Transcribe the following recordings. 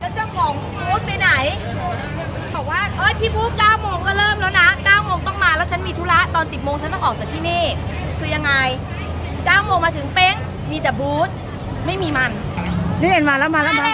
แล้วเจ้าของบูธไปไหน บอกว่าเอ้ยพี่บูธ9โมงก็เริ่มแล้วนะ9โมงต้องมาแล้วฉันมีธุระตอน 10โมงฉันต้องออกจากที่นี่ คือยังไง9โมงมาถึงเป้งมีแต่บูธไม่มีมัน นี่เห็นมาแล้วมาแล้วมา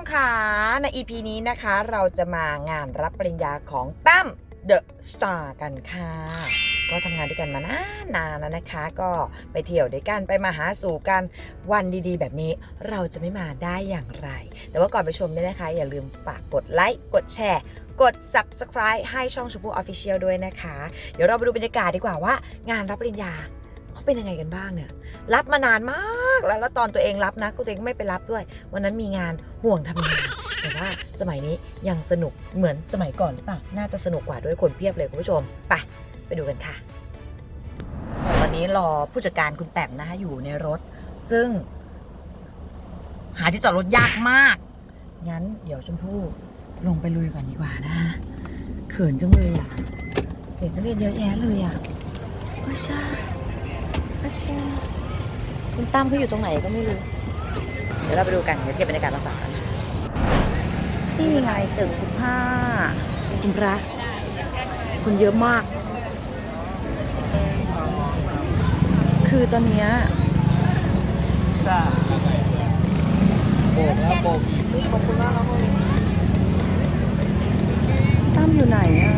มค่ะใน EP นี้นะคะ เราจะมางานรับปริญญาของตั้มเดอะสตาร์กันค่ะ ก็ทำงานด้วยกันมานานานแล้วนะคะ ก็ไปเที่ยวด้วยกันไปมาหาสู่กันวันดีๆ แบบนี้เราจะไม่มาได้อย่างไร แต่ว่าก่อนไปชมเนี่ยนะคะ อย่าลืมฝากกดไลค์กดแชร์กด subscribe ให้ช่องชมพู่ออฟฟิเชียลด้วยนะคะ เดี๋ยวเราไปดูบรรยากาศดีกว่าว่า งานรับปริญญา เป็นยังไงกันบ้างเนี่ย รับมานานมากแล้วแล้วตอนตัวเองรับนะก็ตัวเองไม่ไปรับด้วย วันนั้นมีงานห่วงทำงานแต่ว่าสมัยนี้ยังสนุกเหมือนสมัยก่อนหรือเปล่าน่าจะสนุกกว่าด้วยคนเพียบเลยคุณผู้ชมไปไปดูกันค่ะ ตอนนี้รอผู้จัดการคุณแปมนะคะอยู่ในรถ ซึ่ง หาที่จอดรถยากมากงั้นเดี๋ยวชมพู่ลงไปลุยก่อนดีกว่านะเขินจังเลยอะเด็กนักเรียนเยอะแยะเลยอะก็ใช่ ก็ใช่คุณตั้มเขาอยู่ตรงไหนก็ไม่รู้ เดี๋ยวเราไปดูกัน เดี๋ยวเก็บบรรยากาศมาฝากกันนี่ไงตึกสิบห้าคุณพระคนเยอะมาก คือตอนเนี้ยโบกแล้วโบกขอบคุณมากครับตั้มอยู่ไหนอะ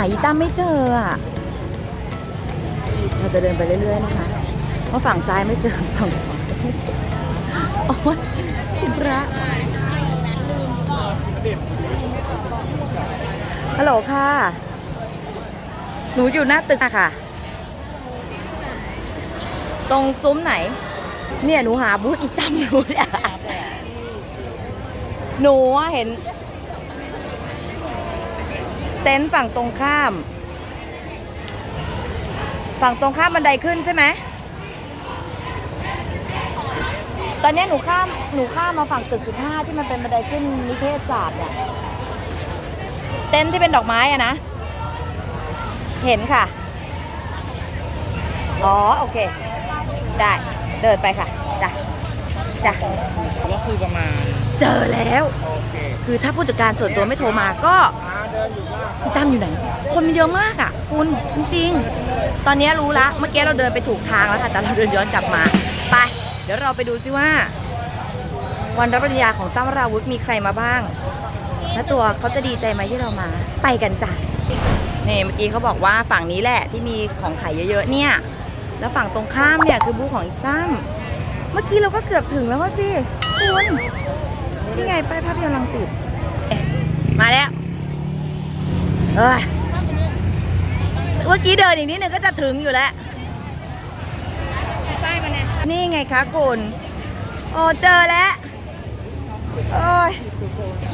าอีตั้มไม่เจออะเราจะเดินไปเรื่อยๆนะคะเพราะฝั่งซ้ายไม่เจอฝั่งขวาไม่เจอโอ้ยคุณพระฮัลโหลค่ะ หนูอยู่หน้าตึกอะค่ะ ตรงซุ้มไหน เนี่ยหนูหาบูธอีตั้มอยู่เนี่ยหนูเห็น เต็นท์ฝั่งตรงข้าม ฝั่งตรงข้ามบันไดขึ้นใช่ไหมตอนนี้หนูข้ามหนูข้ามมาฝั่งตึกสิบห้าที่มันเป็นบันไดขึ้นนิเทศศาสตร์เนี่ยเต็นท์ที่เป็นดอกไม้อะนะ เห็นค่ะ อ๋อ โอเค ได้ เดินไปค่ะ จ้ะ จ้ะ ก็คือประมาณ เจอแล้ว โอเคคือถ้าผู้จัดการส่วนตัวไม่โทรมาก็เดินอยู่ว่าอีตั้มอยู่ไหน คนมันเยอะมากอะ คุณจริงๆ ตอนนี้รู้ละเมื่อกี้เราเดินไปถูกทางแล้วค่ะ แต่เราเดินย้อนกลับมาไปเดี๋ยวเราไปดูซิว่า วันรับปริญญาของตั้มวราวุธมีใครมาบ้าง และตัวเขาจะดีใจไหมที่เรามา ไปกันจ้ะนี่เมื่อกี้เขาบอกว่าฝั่งนี้แหละที่มีของขายเยอะๆเนี่ย แล้วฝั่งตรงข้ามเนี่ยคือบูธของอีตั้มเมื่อกี้เราก็เกือบถึงแล้วว่าสิคุณ นี่ไงป้ายภาพยนตร์รังสิตเอ๊ะมาแล้วเอ้ยเมื่อกี้เดินอีกนิดนึงก็จะถึงอยู่แล้วนี่ไงคะคุณโอ้เจอแล้วโอ้ย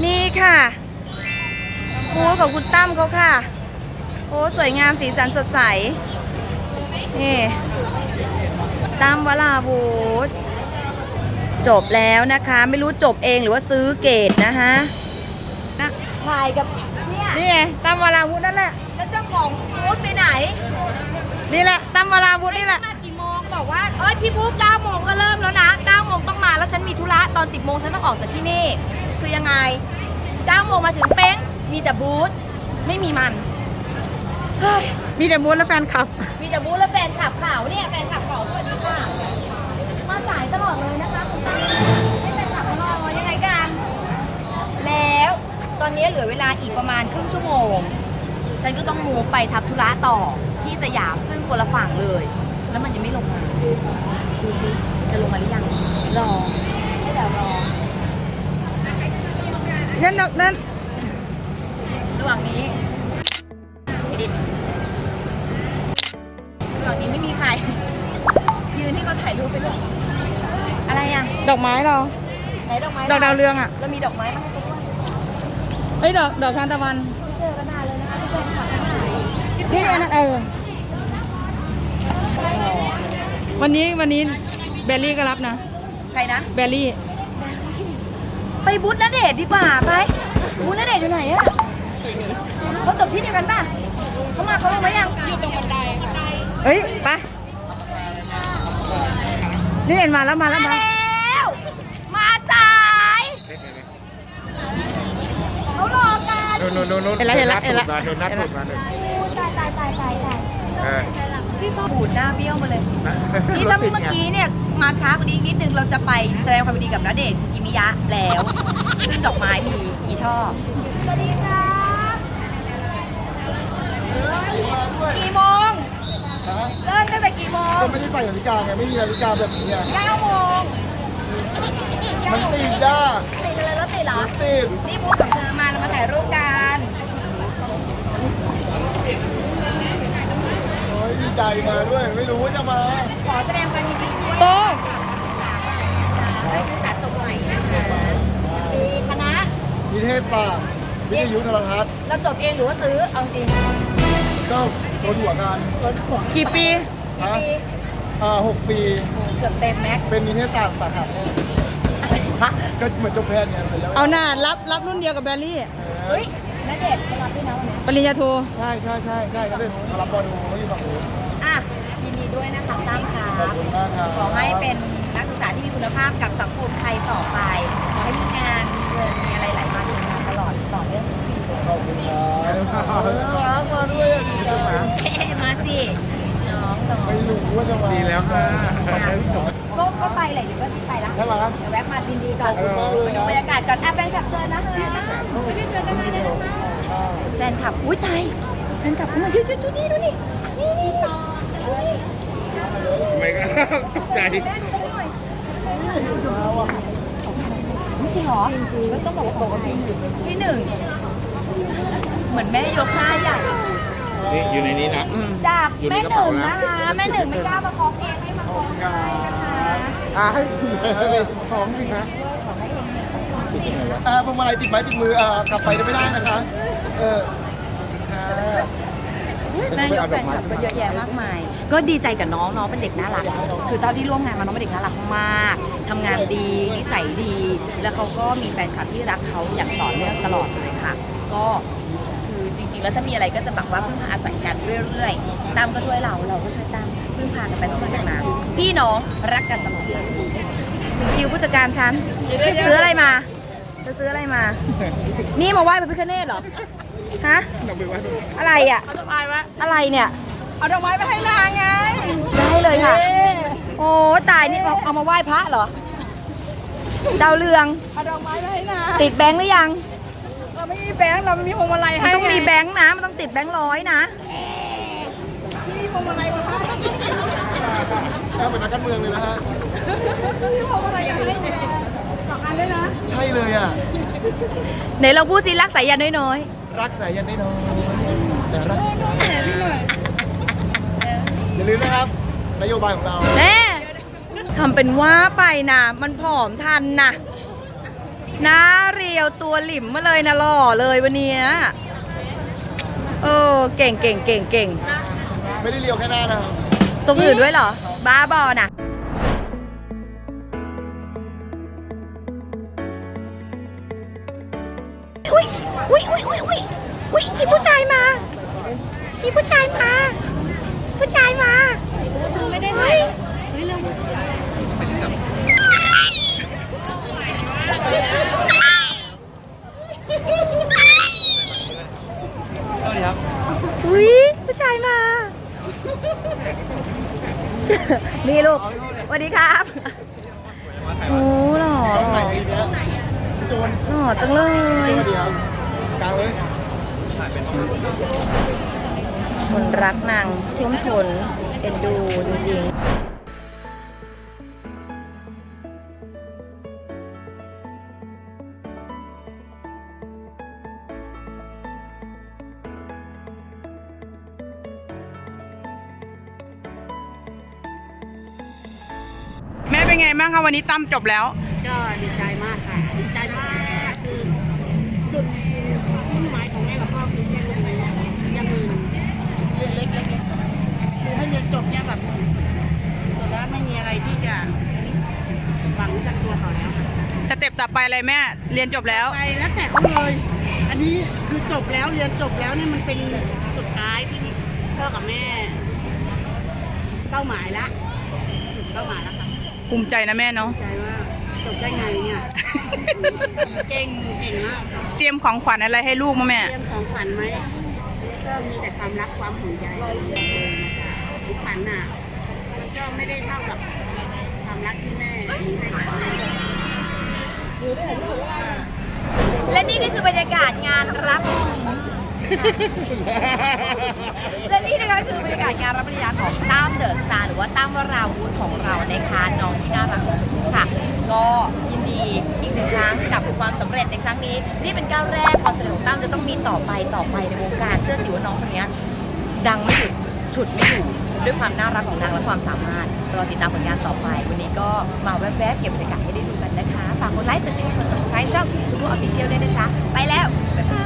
นี่ค่ะบูธของคุณตั้มเขาค่ะ โอ้สวยงามสีสันสดใส นี่ตั้มวลาวูธ จบแล้วนะคะ ไม่รู้จบเองหรือว่าซื้อเกตนะคะนะถ่ายกับเนี่ยนี่ไงตามวราวุธนั่นแหละ แล้วเจ้าของบูธไปไหน นี่แหละตามวราวุธนี่แหละมากี่โมงบอกว่าเอ้ยพี่บูธ9โมงก็เริ่มแล้วนะ9โมงต้องมาแล้วฉันมีธุระตอน10โมงฉันต้องออกจากที่นี่ คือยังไง9โมงมาถึงเป้งมีแต่บูธไม่มีมันเฮ้ยมีแต่มูลและแฟนคลับ มีแต่บูธและแฟนขับข่าวเนี่ยแฟนขับข่าวสวัสดีค่ะ มาสายตลอดเลยนะคะคุณตั้มให้แฟนขับมารอยังไงกัน แล้วตอนนี้เหลือเวลาอีกประมาณครึ่งชั่วโมง ฉันก็ต้องมูฟไปทับธุระต่อที่สยามซึ่งคนละฝั่งเลย แล้วมันยังไม่ลงมาดูสิจะลงมาหรือยังรอให้เดี๋ยวรอนั่นน่ะนั่นระหว่างนี้ระหว่างนี้ไม่มีใคร ยืนที่เขาถ่ายรูปไปด้วยอะไรอะ ดอกไม้เรา ไหนดอกไม้ดอกดาวเรืองอะ เรามีดอกไม้มาให้เขาด้วยเอ้ยดอกดอกทานตะวันเจอกันนานเลยนะคะที่แฟนคลับทั้งหลายนี่อันนั้นเออ วันนี้วันนี้เบลลี่ก็รับนะ ใครนะเบลลี่ ไปบูธณเดชน์ดีกว่าไปบูธณเดชน์อยู่ไหนอะเขาจบที่เดียวกันป่ะเขามาเขาลงมายังอยู่ตรงบันไดเฮ้ยไปนี่เห็นมาแล้วมาแล้วมามาแล้วมาสายเขาร อกันโน่นโน่นโน่นเห็นแล้วเห็นแล้วเห็นแล้ว โดนนัดตูดมาโดนนัดตูดมาหนึ่งตายตายตายตายตายเออพี่ก็บูดหน้าเบี้ยวมาเลย นี่รถ้าถติดเมื่อไงกี้เนี่ยมาช้ากว่านี้อีกนิดนึงเราจะไปแสดงความยินดีกับณเดชน์คุกิมิยะแล้ว ซึ่งดอกไม้มีกี่ช่อสวัสดีครับกี่โมงเริ่มตั้งแต่กี่โมงก็ไม่ได้ใส่นาฬิกาไงไม่มีนาฬิกาแบบนี้อะเก้าโมงมันติดด้าติดอะไรรถติดเหรอ ติดนี่พูดของเธอมา เรามาถ่ายรูปกันโอ้ยดีใจมาด้วย ไม่รู้ว่าจะมา ขอแสดงความยินดีด้วยโตนักศึกษาจบใหม่นะคะมีคณะนิเทศศาสตร์วิทยุโทรทัศน์เราจบเองหรือว่าซื้อ เอาจริงก็โดนหัวงานรถหัวกี่ปี กี่ฮะปีอ่าหกปี เกือบเต็มแม็กซ์เป็นนิเทศศาสตร์สาขาแพท ย์อะไรวะก็เหมือนจบแพทย์ไงเป็นแล้วเอาหน้ารับรับรุ่นเดียวกับเบลลี่ เฮ้ยณเดชน์มารับด้วยนะวันนี้ปริญญาโทใช่ใช่ใช่ใช่ก็เลยมารับบอลดูเขาอยู่ฝั่งนู้นอะยินดีด้วยนะคะตั้มครัขอบบคุณมากครับขอให้เป็นนักศึกษาที่มีคุณภาพกับสังคมไทยต่อไปขอให้มีงานมีเงินมีอะไรไหลมาเทมาตลอดต่อเนื่องทุกปีเลยขอบคุณครับน่ารักมาด้วยอะดีใจเอ๊ะมาสิน้องน้อง ไม่รู้ว่าจะมาดีแล้วค่ะก็ก็ไปแหละเดี๋ยวก็ไปละใช่ไหมเดี๋ยวแวะมายินดีก่อนขอบคุณมากเลยไปดูบรรยากาศก่อนอะแฟนคลับเชิญนะคะไม่ได้เจอกันนานเลยนะคะแฟนคลับอุ้ยตายแฟนคลับเข้ามาเยอะๆดูนี่ดูนี่นี่นี่นี่ไม่ก็ตกใจแม่ดูเขาหน่อยจริงเหรอจริงๆแล้วต้องบอกว่าบอกว่าที่หนึ่งเหมือนแม่ยกท่าใหญ่ นี่อยู่ในนี้นะ จากอยู่ในแม่กระหเป๋านึ่งนะ นะคะ แม่หนึ่งไม่กล้ามาคล้องเองให้มาคล้องให้นะคะอ่าให้ของสิคะอ่าพวงมาลัยติดไม้ติดมืออ่ากลับไปไม่ได้นะคะ เออค่ะแม่ยกแฟนคลับก็เยอะแยะมากมาย ก็ดีใจกับน้องน้องเป็นเด็กน่ารัก คือตอนที่ร่วมงานมาน้องเป็นเด็กน่ารักมาก ทำงานดี นิสัยดี แล้วเขาก็มีแฟนคลับที่รักเขาอย่างต่อเนื่องตลอดเลยค่ะ ก็คือจริงๆ แล้วถ้ามีอะไรก็จะแบบว่าพึ่งพาอาศัยกันเรื่อยๆตามก็ช่วยเราเราก็ช่วยตามพึ่งพากันไปพึ่งพากันมาพี่น้องรักกันตลอดไปถึงคิวผู้จัดการฉันซื้ออะไรมาจะซื้ออะไรมา นี่มาไหว้พระพิฆเนศเหรอ ฮะ อะไรอะเอาดอกไม้ไว้อะไรเนี่ย เอาดอกไม้ไปให้นางไง ได้เลยค่ะเอ๊ะโอ้ตายนี่เอาเอามาไหว้พระเหรอ ดาวเรือง เอาดอกไม้ไปให้นาง ติดแบงค์หรือยังเรา ไม่มีแบงค์เราไม่มีพวงมาลัยมันให้ต้องมีไแบงค์นะ มันต้องติดแบงค์ร้อยนะมีพวงมาลัยมาให้แค่เหมือนนักการเมืองเลยนะฮะมีพวงมาลัยมาให้สองอันด้วยนะใช่เลยอะ ไหนเราพูดสิรักสายยันน้อยรักสายยันได้น้อยแต่รักสายอย่าลืมนะครับ นโยบายของเรา ๆแม่ทำเป็นว่าไปนะ มันผอมทันนะ หน้าเรียวตัวหลิมมาเลยนะหล่อเลยวันเนี้ยเออเก่งเก่งเก่งเก่งไม่ได้เลียวแค่หน้านะครับตรงอื่นด้วยเหรอ บ้าบอน่ะอุ้ยอุ้ยอุ้ยอุ้ยอุ้ยอุ้ยมีผู้ชายมา มีผู้ชายมา ผู้ชายมาไม่ได้ ไหมอุ้ยผู้ชายมา นี่ลูกสวัสดีครับโอ้หล่อตรงไหนอีกแล้วพี่โจนหล่อจังเลยสวัสดีครับกลางเลยคนรักนางท่วมทนเอ็นดูจริง เป็นไงบ้างคะวันนี้ตั้มจบแล้ว ก็ดีใจมากค่ะดีใจมากคือจุดมุ่งหมายของแม่กับพ่อคือแค่เรียนเรียนมือเรียนเล็กเล็กคือให้เรียนจบเนี่ยแบบสุดแล้วไม่มีอะไรที่จะหวังจากตัวเขาแล้วค่ะสเต็ปต่อไปอะไรแม่เรียนจบแล้วไปแล้วแต่เขาเลย อันนี้คือจบแล้วเรียนจบแล้วเนี่ยมันเป็นสุดท้ายที่พ่อกับแม่ เป้าหมายละถึงเป้าหมายแล้วค่ะ ภูมิใจนะแม่เนาะ ใจว่าจบได้ไงเนี่ยเก่งเก่งมากค่ะเตรียมของขวัญอะไรให้ลูกมาแม่ เตรียมของขวัญไหมก็มีแต่ความรักความห่วงใยของขวัญน่ะมันก็ไม่ได้เท่ากับความรักที่แม่มีให้กับแม่และนี่ก็คือบรรยากาศงานรับ และนี่นะคะคือบรรยากาศงานรับปริญญาของตั้มเดอะสตาร์หรือว่าตั้มวราวุธของเรานะคะน้องที่น่ารักของชมพู่ค่ะ ก็ยินดีอีกหนึ่งครั้งกับความสำเร็จในครั้งนี้ นี่เป็นก้าวแรกความสำเร็จของตั้มจะต้องมีต่อไปต่อไปในวงการ เชื่อสิว่าน้องคนนี้ดังไม่หยุดฉุดไม่อยู่ด้วยความน่ารักของนางและความสามารถรอติดตามผลงานต่อไป วันนี้ก็มาแวบๆเก็บบรรยากาศให้ได้ดูกันนะคะ ฝากกดไลค์กดแชร์กด subscribe ช่องชมพู่ออฟฟิเชียลด้วยนะจ๊ะ ไปแล้ว บ๊ายบาย